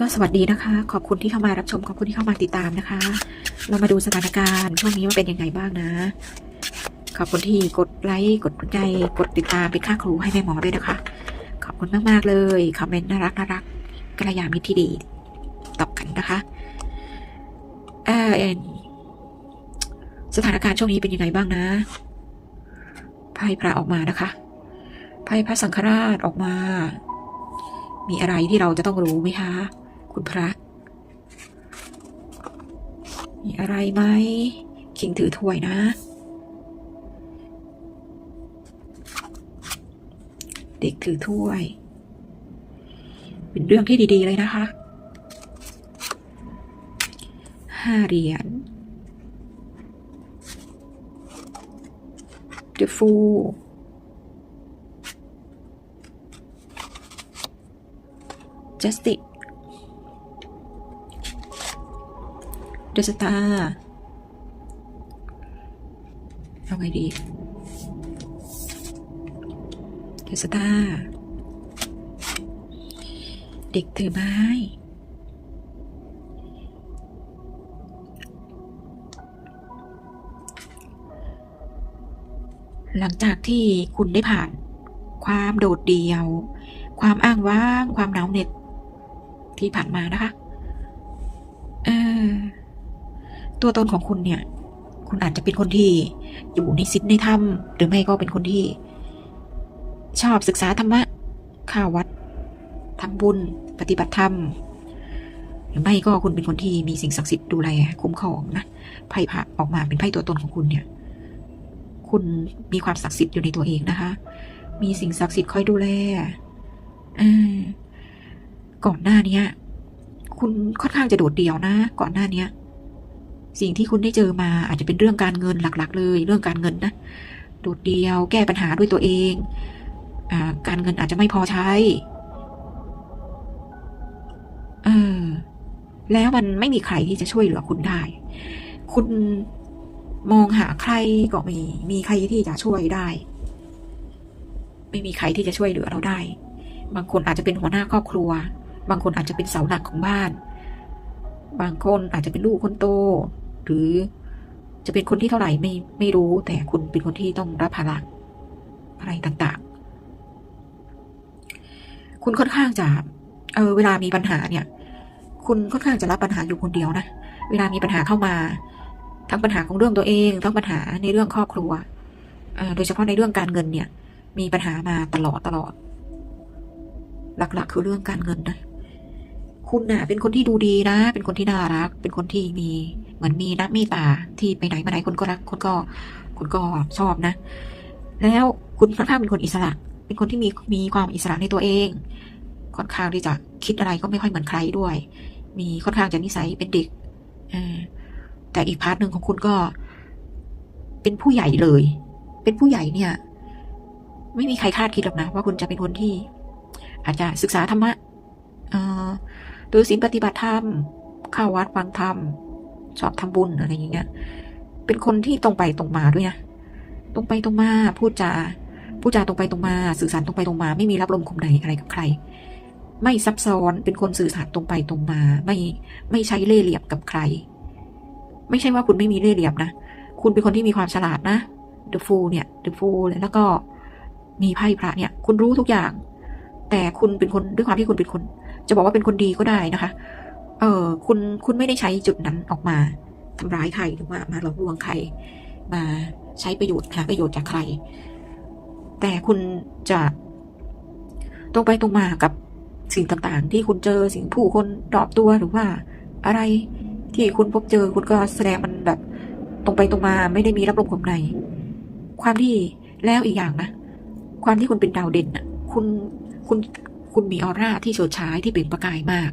ก็สวัสดีนะคะ ขอบคุณที่เข้ามารับชม ขอบคุณที่เข้ามาติดตามนะคะ เรามาดูสถานการณ์ช่วงนี้ว่าเป็นยังไงบ้างนะ ขอบคุณที่กดไลค์ กดใจ กดติดตามเป็นค่าครูให้แม่หมอด้วยนะคะ ขอบคุณมากๆเลย คอมเมนต์น่ารักน่ารักกระยามิตรที่ดีตอบกันนะคะเออเอ็นสถานการณ์ช่วงนี้เป็นยังไงบ้างนะ ไพ่พระออกมานะคะ ไพ่พระสังฆราชออกมา มีอะไรที่เราจะต้องรู้ไหมคะ คุณพระ มีอะไรไหมคิงถือถ้วยนะ เด็กถือถ้วย เป็นเรื่องที่ดี ๆ เลยนะคะห้าเหรียญ The Fool Justice The Star เอาไงดี The Star เด็กถือไม้หลังจากที่คุณได้ผ่าน ความโดดเดี่ยว ความอ้างว้าง ความหนาวเหน็ดที่ผ่านมานะคะ ตัวตนของคุณเนี่ย คุณอาจจะเป็นคนที่อยู่ในซิดในถ้ำหรือไม่ก็เป็นคนที่ ชอบศึกษาธรรมะข้าวัดทำบุญ ปฏิบัติธรรม หรือไม่ก็คุณเป็นคนที่มีสิ่งศักดิ์สิทธิ์ดูแลคุ้มครองนะไพ่พระออกมาเป็นไพ่ตัวตนของคุณเนี่ย คุณมีความศักดิ์สิทธิ์อยู่ในตัวเองนะคะ มีสิ่งศักดิ์สิทธิ์คอยดูแลอก่อนหน้าเนี้ยคุณค่อนข้างจะโดดเดี่ยวนะ ก่อนหน้าเนี้ย สิ่งที่คุณได้เจอมาอาจจะเป็นเรื่องการเงินหลัก ๆ เลย เรื่องการเงินนะโดดเดียวแก้ปัญหาด้วยตัวเองอการเงินอาจจะไม่พอใช้เออแล้วมันไม่มีใครที่จะช่วยเหลือคุณได้ คุณมองหาใครก็ไม่มีใครที่จะช่วยได้ ไม่มีใครที่จะช่วยเหลือเราได้ บางคนอาจจะเป็นหัวหน้าครอบครัว บางคนอาจจะเป็นเสาหลักของบ้าน บางคนอาจจะเป็นลูกคนโต หรือจะเป็นคนที่เท่าไหร่ไม่ไม่รู้ แต่คุณเป็นคนที่ต้องรับภาระอะไรต่างๆ คุณค่อนข้างจะ เออ เวลามีปัญหาเนี่ย คุณค่อนข้างจะรับปัญหาอยู่คนเดียวนะเวลามีปัญหาเข้ามา ทั้งปัญหาของเรื่องตัวเองทั้งปัญหาในเรื่องครอบครัวโดยเฉพาะในเรื่องการเงินเนี่ย มีปัญหามาตลอดตลอด หลักๆ คือเรื่องการเงินนะคุณน่ะ เป็นคนที่ดูดีนะ เป็นคนที่น่ารัก เป็นคนที่มี เหมือนมีน้ำมีตาที่ไปไหนมาไหนคนก็รักคนก็คนก็ชอบนะ แล้วคุณค่อนข้างเป็นคนอิสระ เป็นคนที่มีมีความอิสระในตัวเอง ค่อนข้างที่จะคิดอะไรก็ไม่ค่อยเหมือนใครด้วย มีค่อนข้างจะนิสัยเป็นเด็กแต่อีกพาร์ทหนึ่งของคุณก็ เป็นผู้ใหญ่เลย เป็นผู้ใหญ่เนี่ย ไม่มีใครคาดคิดหรอกนะว่าคุณจะเป็นคนที่ อาจจะศึกษาธรรมะดูศีลปฏิบัติธรรมเข้าวัดฟังธรรม ชอบทำบุญอะไรอย่างเงี้ย เป็นคนที่ตรงไปตรงมาด้วยนะ ตรงไปตรงมา พูดจา พูดจาตรงไปตรงมา สื่อสารตรงไปตรงมา ไม่มีรับลมคมในอะไรกับใคร ไม่ซับซ้อน เป็นคนสื่อสารตรงไปตรงมา ไม่ ไม่ใช้เล่ห์เหลี่ยมกับใคร ไม่ใช่ว่าคุณไม่มีเล่ห์เหลี่ยมนะ คุณเป็นคนที่มีความฉลาดนะ The Fool เนี่ย The Fool แล้วก็มีไพ่พระเนี่ย คุณรู้ทุกอย่าง แต่คุณเป็นคนด้วยความที่คุณเป็นคน จะบอกว่าเป็นคนดีก็ได้นะคะ เออคุณคุณไม่ได้ใช้จุดนั้นออกมาทำร้ายใครหรือว่ามาหลอกลวงใคร มาใช้ประโยชน์หาประโยชน์จากใคร แต่คุณจะตรงไปตรงมากับสิ่งต่างๆ ที่คุณเจอสิ่งผู้คนรอบตัวหรือว่า อะไรที่คุณพบเจอคุณก็แสดงมันแบบ ตรงไปตรงมาไม่ได้มีรับลมคมใน ความที่แล้วอีกอย่างนะความที่คุณเป็นดาวเด่นน่ะ คุณคุณคุณมีออร่าที่เฉิดฉายที่เปล่งประกายมาก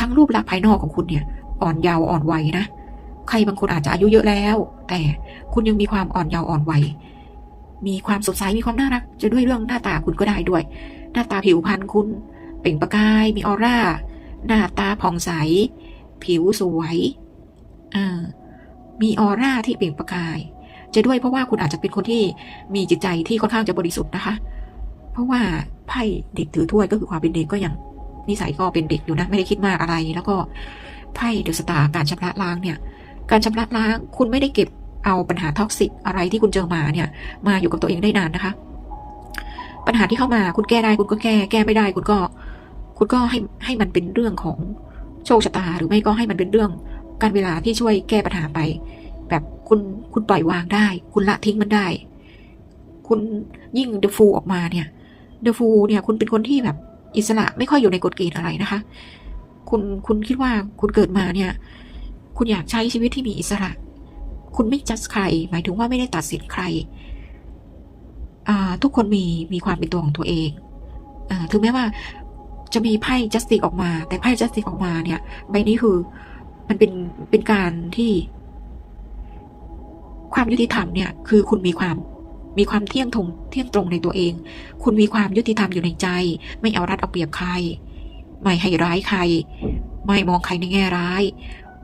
ทั้งรูปลักษณ์ภายนอกของคุณเนี่ย อ่อนเยาว์อ่อนวัยนะ ใครบางคนอาจจะอายุเยอะแล้ว แต่คุณยังมีความอ่อนเยาว์อ่อนวัย มีความสดใส มีความน่ารัก จะด้วยเรื่องหน้าตาคุณก็ได้ด้วย หน้าตาผิวพรรณคุณ เปล่งประกาย มีออร่า หน้าตาผ่องใส ผิวสวยมีออร่าที่เปล่งประกาย จะด้วยเพราะว่าคุณอาจจะเป็นคนที่มีจิตใจที่ค่อนข้างจะบริสุทธิ์นะคะ เพราะว่าไพ่เด็กถือถ้วยก็คือความเป็นเด็กก็ยัง นิสัยก็เป็นเด็กอยู่นะ ไม่ได้คิดมากอะไร แล้วก็ไพ่เดอะสตาร์การชำระล้างเนี่ย การชำระล้างคุณไม่ได้เก็บเอาปัญหาท็อกซิกอะไรที่คุณเจอมาเนี่ย มาอยู่กับตัวเองได้นานนะคะ ปัญหาที่เข้ามาคุณแก้ได้คุณก็แก้ แก้ไม่ได้ คุณก็ คุณก็ให้ให้มันเป็นเรื่องของโชคชะตา หรือไม่ก็ให้มันเป็นเรื่องการเวลาที่ช่วยแก้ปัญหาไป แบบคุณคุณปล่อยวางได้ คุณละทิ้งมันได้ คุณยิ่งเดอะฟูออกมาเนี่ยเดอะฟูเนี่ย คุณเป็นคนที่แบบ อิสระไม่ค่อยอยู่ในกฎเกณฑ์อะไรนะคะ คุณคุณคิดว่าคุณเกิดมาเนี่ย คุณอยากใช้ชีวิตที่มีอิสระ คุณไม่จัดใคร หมายถึงว่าไม่ได้ตัดสินใคร ทุกคนมีมีความเป็นตัวของตัวเองอถึงแม้ว่าจะมีไพ่ justice ออกมา แต่ไพ่ justice ออกมาเนี่ย ใบนี้คือมันเป็นเป็นการที่ ความยุติธรรมเนี่ย คือคุณมีความ มีความเที่ยงตรงเที่ยงตรงในตัวเอง คุณมีความยุติธรรมอยู่ในใจ ไม่เอารัดเอาเปรียบใคร ไม่ให้ร้ายใคร ไม่มองใครในแง่ร้าย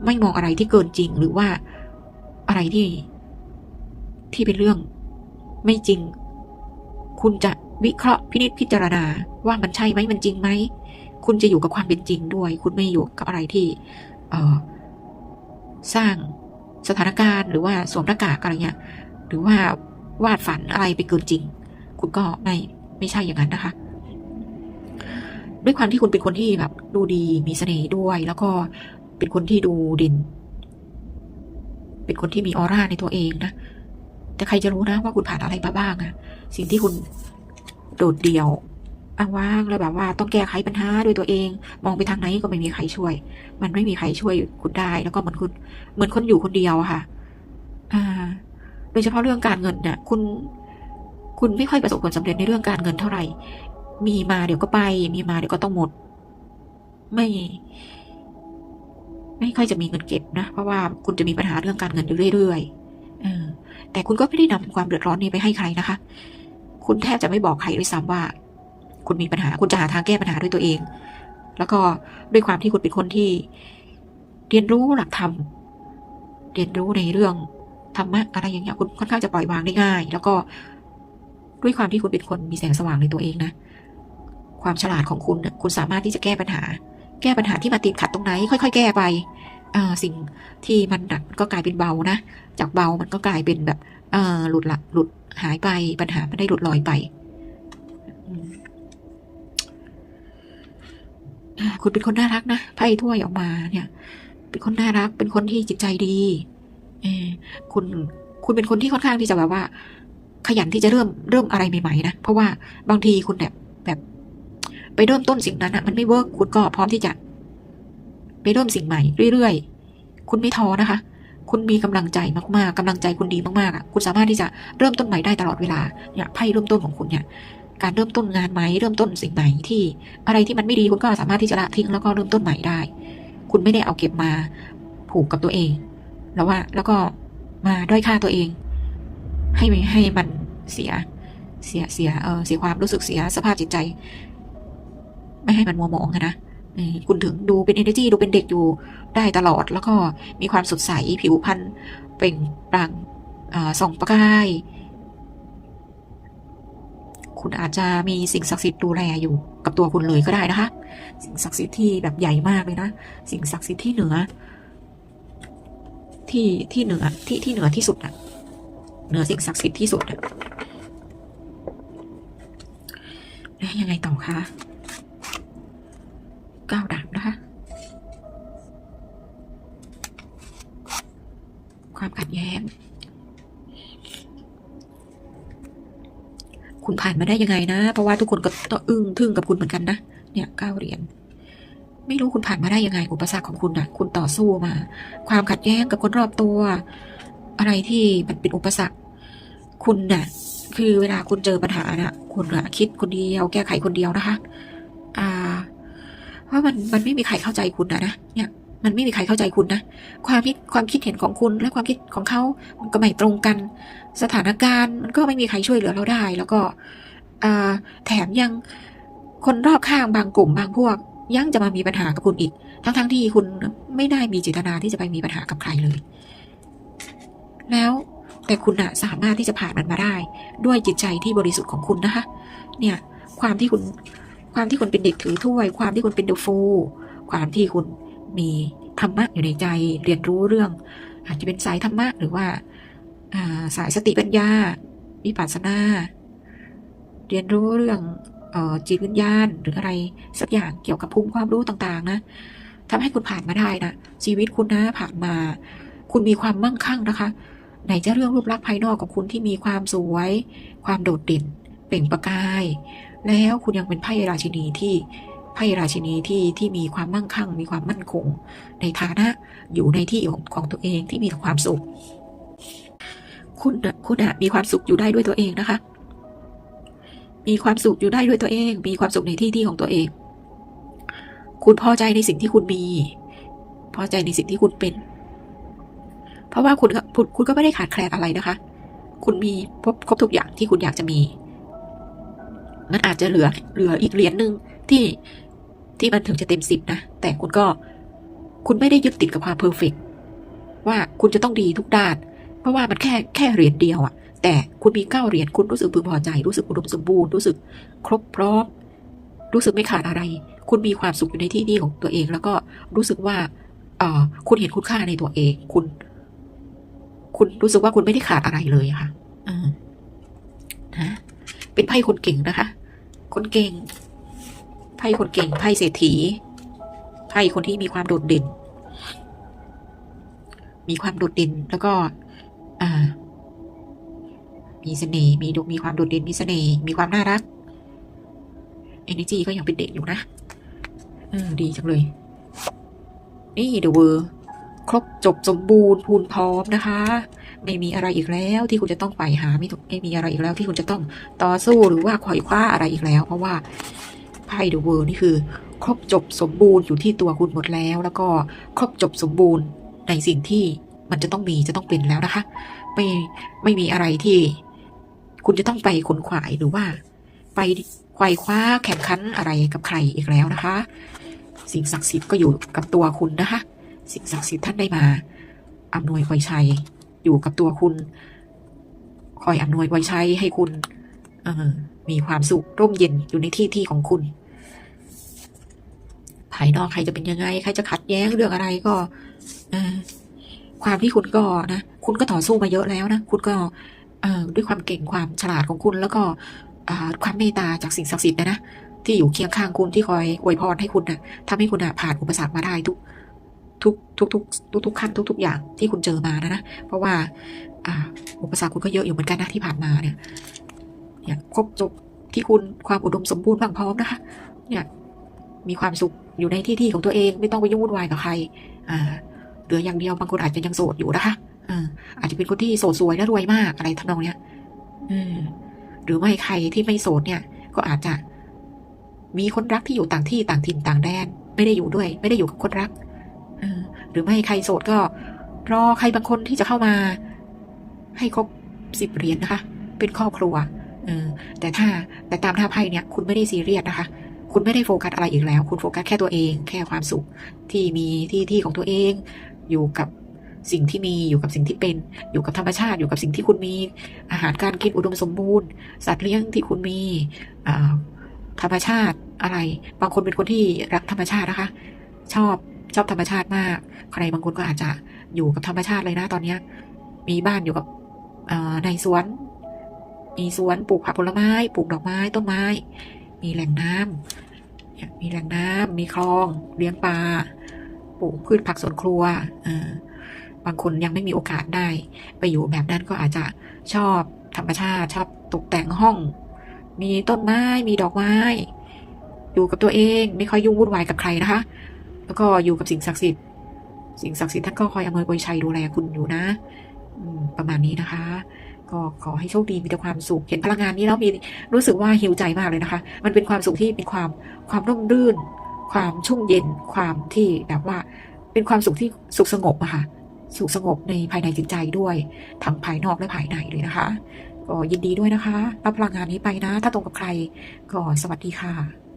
ไม่มองอะไรที่เกินจริงหรือว่าอะไรที่ ที่เป็นเรื่อง ไม่จริง คุณจะวิเคราะห์พินิจพิจารณาว่ามันใช่ไหมมันจริงไหม คุณจะอยู่กับความเป็นจริงด้วย คุณไม่อยู่กับอะไรที่ เออสร้างสถานการณ์หรือว่าสวมหน้ากากอะไรเงี้ย หรือว่า วาดฝันอะไรไปเกินจริง คุณก็ไม่ไม่ใช่อย่างนั้นนะคะ ด้วยความที่คุณเป็นคนที่แบบ ดูดีมีเสน่ห์ด้วย แล้วก็เป็นคนที่ดูด่นเป็นคนที่มีออร่าในตัวเองนะแต่ใครจะรู้นะว่าคุณผ่านอะไรมาบ้างอะสิ่งที่คุณโดดเดี่ยวอ้างว้างแล้วแบบว่าต้องแก้ไขปัญหาด้วยตัวเอง มองไปทางไหนก็ไม่มีใครช่วย มันไม่มีใครช่วยคุณได้ แล้วก็เหมือนคุณเหมือนคนอยู่คนเดียวอะค่ะ โดยเฉพาะเรื่องการเงินเนี่ยคุณ คุณไม่ค่อยประสบผลสำเร็จในเรื่องการเงินเท่าไหร่ มีมาเดี๋ยวก็ไป มีมาเดี๋ยวก็ต้องหมด ไม่ ไม่ค่อยจะมีเงินเก็บนะ เพราะว่าคุณจะมีปัญหาเรื่องการเงินอยู่เรื่อยๆออแต่คุณก็ไม่ได้นำความเดือดร้อนนี้ไปให้ใครนะคะ คุณแทบจะไม่บอกใครด้วยซ้ำว่า คุณมีปัญหา คุณจะหาทางแก้ปัญหาด้วยตัวเอง แล้วก็ด้วยความที่คุณเป็นคนที่ เรียนรู้หลักธรรม เรียนรู้ในเรื่อง ธรรมะอะไรอย่างเงี้ยคุณค่อนข้างจะปล่อยวางได้ง่าย แล้วก็ด้วยความที่คุณเป็นคนมีแสงสว่างในตัวเองนะ ความฉลาดของคุณน่ะคุณสามารถที่จะแก้ปัญหา แก้ปัญหาที่มาติดขัดตรงไหน ค่อย ๆ แก้ไปสิ่งที่มันหนักก็กลายเป็นเบานะ จากเบามันก็กลายเป็นแบบเอหลุดละหลุดหายไปปัญหาไม่ได้หลุดลอยไป คุณเป็นคนน่ารักนะไพ่ถ้วยออกมาเนี่ย เป็นคนน่ารักเป็นคนที่จิตใจดี เออคุณคุณเป็นคนที่ค่อนข้างที่จะแบบว่า ขยันที่จะเริ่มเริ่มอะไรใหม่ๆนะเพราะว่าบางทีคุณแบบแบบ ไปเริ่มต้นสิ่งนั้นอะมันไม่เวิร์กคุณก็พร้อมที่จะ ไปเริ่มสิ่งใหม่เรื่อยๆคุณไม่ท้อนะคะ คุณมีกำลังใจมากๆกำลังใจคุณดีมากๆอะคุณสามารถที่จะเริ่มต้นใหม่ได้ตลอดเวลาเนี่ยไพ่เริ่มต้นของคุณเนี่ยการเริ่มต้นงานใหม่เริ่มต้นสิ่งใหม่ที่ อะไรที่มันไม่ดีคุณก็สามารถที่จะละทิ้งแล้วก็เริ่มต้นใหม่ได้ คุณไม่ได้เอาเก็บมาผูกกับตัวเอง แล้วว่า แล้วก็มาด้อยค่าตัวเอง ให้ไม่ให้มันเสียเสียเสียเออเสียความรู้สึกเสียสภาพจิตใจ ไม่ให้มันมัวหมองนะคุณถึงดูเป็น energy ดูเป็นเด็กอยู่ได้ตลอด แล้วก็มีความสดใสผิวพรรณเปล่งปลั่งส่องประกาย คุณอาจจะมีสิ่งศักดิ์สิทธิ์ดูแลอยู่กับตัวคุณเลยก็ได้นะคะ สิ่งศักดิ์สิทธิ์ที่แบบใหญ่มากเลยนะ สิ่งศักดิ์สิทธิ์ที่เหนือ ที่ที่เหนือที่ที่เหนือที่สุดอะเหนือสิ่งศักดิ์สิทธิ์ที่สุดอะแล้วยังไงต่อคะก้าวดาบนะคะ ความขัดแย้ง คุณผ่านมาได้ยังไงนะ เพราะว่าทุกคนก็ต้องอึ้งทึ่งกับคุณเหมือนกันนะ เนี่ยเก้าเหรียญ ไม่รู้คุณผ่านมาได้ยังไง อุปสรรคของคุณนะคุณต่อสู้มา ความขัดแย้งกับคนรอบตัว อะไรที่มันเป็นอุปสรรค คุณน่ะ คือเวลาคุณเจอปัญหาน่ะ คุณอะคิดคนเดียว แก้ไขคนเดียวนะคะ อ่า เพราะมันมันไม่มีใครเข้าใจคุณนะนะเนี่ยมันไม่มีใครเข้าใจคุณนะ ความคิดความคิดเห็นของคุณและความคิดของเขา มันก็ไม่ตรงกัน สถานการณ์ มันก็ไม่มีใครช่วยเหลือเราได้ แล้วก็อแถมยังคนรอบข้างบางกลุ่มบางพวก ยังจะมามีปัญหากับคุณอีก ทั้งๆทที่คุณไม่ได้มีเจตนาที่จะไปมีปัญหากับใครเลย แล้วแต่คุณอะสามารถที่จะผ่านมันมาได้ ด้วยจิตใจที่บริสุทธิ์ของคุณนะคะ เนี่ย ความที่คุณความที่คุณเป็นเด็กถือถ้วย ความที่คุณเป็นเดอะฟูความที่คุณมีธรรมะอยู่ในใจเรียนรู้เรื่อง อาจจะเป็นสายธรรมะหรือว่าาสายสติปัญญาวิปัสสนา เรียนรู้เรื่อง จิตวิญญาณหรืออะไร สักอย่างเกี่ยวกับภูมิความรู้ต่างๆ นะทำให้คุณผ่านมาได้นะชีวิตคุณนะผ่านมา คุณมีความมั่งคั่งนะคะ ไหนจะเรื่องรูปลักษณ์ภายนอกของคุณที่มีความสวย ความโดดเด่น เปล่งประกาย แล้วคุณยังเป็นไพ่ราชินีที่ไพ่ราชินีที่ที่มีความมั่งคั่ง มีความมั่นคง ในฐานะอยู่ในที่ของของตัวเองที่มีความสุข คุณคุณมีความสุขอยู่ได้ด้วยตัวเองนะคะ มีความสุขอยู่ได้ด้วยตัวเอง มีความสุขในที่ที่ของตัวเอง คุณพอใจในสิ่งที่คุณมี พอใจในสิ่งที่คุณเป็น เพราะว่าคุณก็คุณก็ไม่ได้ขาดแคลนอะไรนะคะ คุณมีครบครบทุกอย่างที่คุณอยากจะมีมันอาจจะเหลือเหลืออีกเหรียญหนึ่งที่ที่มันถึงจะเต็มสิบนะ แต่คุณก็คุณไม่ได้ยึดติดกับความเพอร์เฟกว่าคุณจะต้องดีทุกด้าน เพราะว่ามันแค่แค่เหรียญเดียวอะ แต่คุณมีเก้าเหรียญคุณรู้สึกพึงพอใจ รู้สึกอุดมสมบูรณ์รู้สึกครบพร้อมรู้สึกไม่ขาดอะไร คุณมีความสุขอยู่ในที่นี่ของตัวเอง แล้วก็รู้สึกว่าเออคุณเห็นคุณค่าในตัวเอง คุณ คุณรู้สึกว่าคุณไม่ได้ขาดอะไรเลยอะค่ะอืมนะเป็นไพ่คนเก่งนะคะ คนเก่ง ไพ่คนเก่ง ไพ่เศรษฐี ไพ่คนที่มีความโดดเด่น มีความโดดเด่น แล้วก็ อ่า มีเสน่ห์มีดูมีความโดดเด่นมีเสน่ห์มีความน่ารัก energy ก็ยังเป็นเด็กอยู่นะเออดีจังเลย นี่เดอะเวอร์ครบจบสมบูรณ์พูนพร้อมนะคะ ไม่มีอะไรอีกแล้วที่คุณจะต้องไปหาไม่ถูกไม่มีอะไรอีกแล้วที่คุณจะต้องต่อสู้หรือว่าขวายคว้าอะไรอีกแล้ว เพราะว่าไพ่เดอะเวอร์นี่คือ ครบจบสมบูรณ์อยู่ที่ตัวคุณหมดแล้ว แล้วก็ครบจบสมบูรณ์ในสิ่งที่มันจะต้องมีจะต้องเป็นแล้วนะคะ ไม่ไม่มีอะไรที่ คุณจะต้องไปขนขวายหรือว่า ไปไขว่คว้าแข่งขันอะไรกับใครอีกแล้วนะคะ สิ่งศักดิ์สิทธิ์ก็อยู่กับตัวคุณนะคะ สิ่งศักดิ์สิทธิ์ท่านได้มาอำนวยไวยชัยอยู่กับตัวคุณ คอยอำนวยไวยชัยให้คุณมีความสุขร่มเย็นอยู่ในที่ที่ของคุณ ภายนอกใครจะเป็นยังไง ใครจะขัดแย้งเรื่องอะไรก็ความที่คุณก็นะ คุณก็ต่อสู้มาเยอะแล้วนะ คุณก็ ด้วยความเก่งความฉลาดของคุณ แล้วก็ความเมตตาจากสิ่งศักดิ์สิทธิ์นะนะที่อยู่เคียงข้างคุณที่คอยอวยพรให้คุณนะทำให้คุณนะผ่านอุปสรรคมาได้ทุกทุกทุกทุกทุกทุกขั้นทุกทุกอย่างที่คุณเจอมานะนะเพราะว่าอ่าอุปสรรคคุณก็เยอะอยู่เหมือนกันนะที่ผ่านมาเนี่ยเนี่ยครบจบที่คุณความอุดมสมบูรณ์บางพร้อมนะคะเนี่ยมีความสุขอยู่ในที่ที่ของตัวเอง ไม่ต้องไปยุ่งวุ่นวายกับใครอ่าเหลืออย่างเดียวบางคนอาจจะยังโสดอยู่นะคะ อาอาจจะเป็นคนที่โสดสวยและรวยมากอะไรทำนองเนี้ยอืหรือไม่ใครที่ไม่โสดเนี่ย ก็อาจจะ มีคนรักที่อยู่ต่างที่ต่างถิ่นต่างแดน ไม่ได้อยู่ด้วย ไม่ได้อยู่กับคนรักอหรือไม่ใครโสดก็รอใครบางคนที่จะเข้ามา ให้ครบสิบเหรียญนะคะ เป็นครอบครัวเออแต่ถ้าแต่ตามท่าไพ่เนี่ย คุณไม่ได้ซีเรียสนะคะ คุณไม่ได้โฟกัสอะไรอีกแล้ว คุณโฟกัสแค่ตัวเอง แค่ความสุขที่มีที่ที่ของตัวเอง อยู่กับ สิ่งที่มีอยู่กับสิ่งที่เป็น อยู่กับธรรมชาติอยู่กับสิ่งที่คุณมี อาหารการกินอุดมสมบูรณ์ สัตว์เลี้ยงที่คุณมีธรรมชาติอะไร บางคนเป็นคนที่รักธรรมชาตินะคะ ชอบชอบธรรมชาติมาก ใครบางคนก็อาจจะอยู่กับธรรมชาติเลยนะตอนเนี้ยมีบ้านอยู่กับในสวน มีสวนปลูกผักผลไม้ ปลูกดอกไม้ต้นไม้ มีแหล่งน้ำเนี่ยมีแหล่งน้ำมีคลอง เลี้ยงปลา ปลูกพืชผักสวนครัวอ บางคนยังไม่มีโอกาสได้ ไปอยู่แบบนั้นก็อาจจะชอบธรรมชาติชอบตกแต่งห้อง มีต้นไม้มีดอกไม้ อยู่กับตัวเองไม่ค่อยยุ่งวุ่นวายกับใครนะคะ แล้วก็อยู่กับสิ่งศักดิ์สิทธิ์ สิ่งศักดิ์สิทธิ์ท่านก็คอยอำนวยอวยชัยดูแลคุณอยู่นะประมาณนี้นะคะ ก็ขอให้โชคดีมีแต่ความสุขเห็นพลังงานนี้แล้วมีรู้สึกว่าหิวใจมากเลยนะคะ มันเป็นความสุขที่เป็นความความร่มรื่น ความชุ่มเย็นความที่แบบว่า เป็นความสุขที่สุขสงบอะค่ะ สุขสงบในภายในจิตใจด้วย ทั้งภายนอกและภายในเลยนะคะ ก็ยินดีด้วยนะคะ รับพลังงานนี้ไปนะ ถ้าตรงกับใคร ก็สวัสดีค่ะ